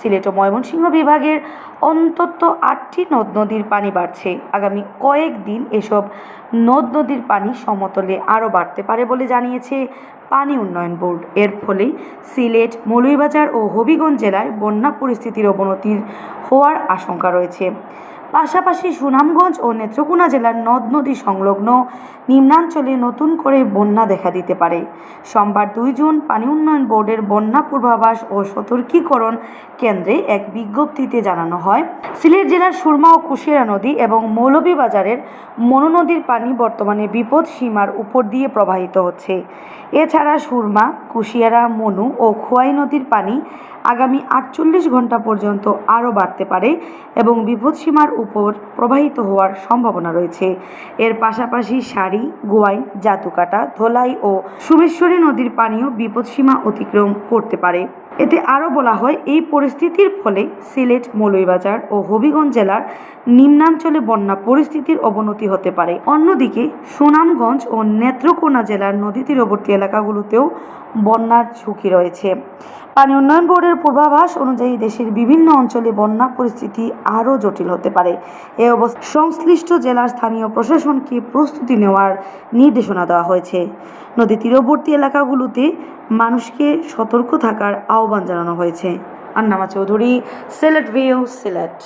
সিলেট ও ময়মনসিংহ বিভাগের অন্তত আটটি নদ নদীর পানি বাড়ছে। আগামী কয়েকদিন এসব নদ নদীর পানি সমতলে আরও বাড়তে পারে বলে জানিয়েছে পানি উন্নয়ন বোর্ড। এর ফলে সিলেট মৌলুইবাজার ও হবিগঞ্জ জেলায় বন্যা পরিস্থিতির অবনতির হওয়ার আশঙ্কা রয়েছে। পাশাপাশি সুনামগঞ্জ ও নেত্রকোনা জেলার নদ নদী সংলগ্ন নিম্নাঞ্চলে নতুন করে বন্যা দেখা দিতে পারে। সোমবার দুই জুন পানি উন্নয়ন বোর্ডের বন্যা পূর্বাভাস ও সতর্কীকরণ কেন্দ্রে এক বিজ্ঞপ্তিতে জানানো হয়, সিলেট জেলার সুরমা ও কুশিয়া নদী এবং মৌলভীবাজারের মনু নদীর পানি বর্তমানে বিপদ সীমার উপর দিয়ে প্রবাহিত হচ্ছে। এছাড়া সুরমা, কুশিয়ারা, মনু ও খোয়াই নদীর পানি আগামী আটচল্লিশ ঘণ্টা পর্যন্ত আরও বাড়তে পারে এবং বিপদসীমার উপর প্রবাহিত হওয়ার সম্ভাবনা রয়েছে। এর পাশাপাশি সারি, গোয়াইন, জাতুকাটা, ধোলাই ও সুমেশ্বরী নদীর পানিও বিপদসীমা অতিক্রম করতে পারে। এতে আরও বলা হয়, এই পরিস্থিতির ফলে সিলেট, মৌলভীবাজার ও হবিগঞ্জ জেলার নিম্নাঞ্চলে বন্যা পরিস্থিতির অবনতি হতে পারে। অন্যদিকে, সুনামগঞ্জ ও নেত্রকোনা জেলার নদী তীরবর্তী এলাকাগুলোতেও বন্যার ঝুঁকি রয়েছে। পানি উন্নয়ন বোর্ডের পূর্বাভাস অনুযায়ী দেশের বিভিন্ন অঞ্চলে বন্যা পরিস্থিতি আরও জটিল হতে পারে। এ অবস্থা সংশ্লিষ্ট জেলার স্থানীয় প্রশাসনকে প্রস্তুতি নেওয়ার নির্দেশনা দেওয়া হয়েছে। নদী তীরবর্তী এলাকাগুলোতে মানুষকে সতর্ক থাকার আহ্বান জানানো হয়েছে। আন্নামা চৌধুরী, সিলেট ভিউ, সিলেট।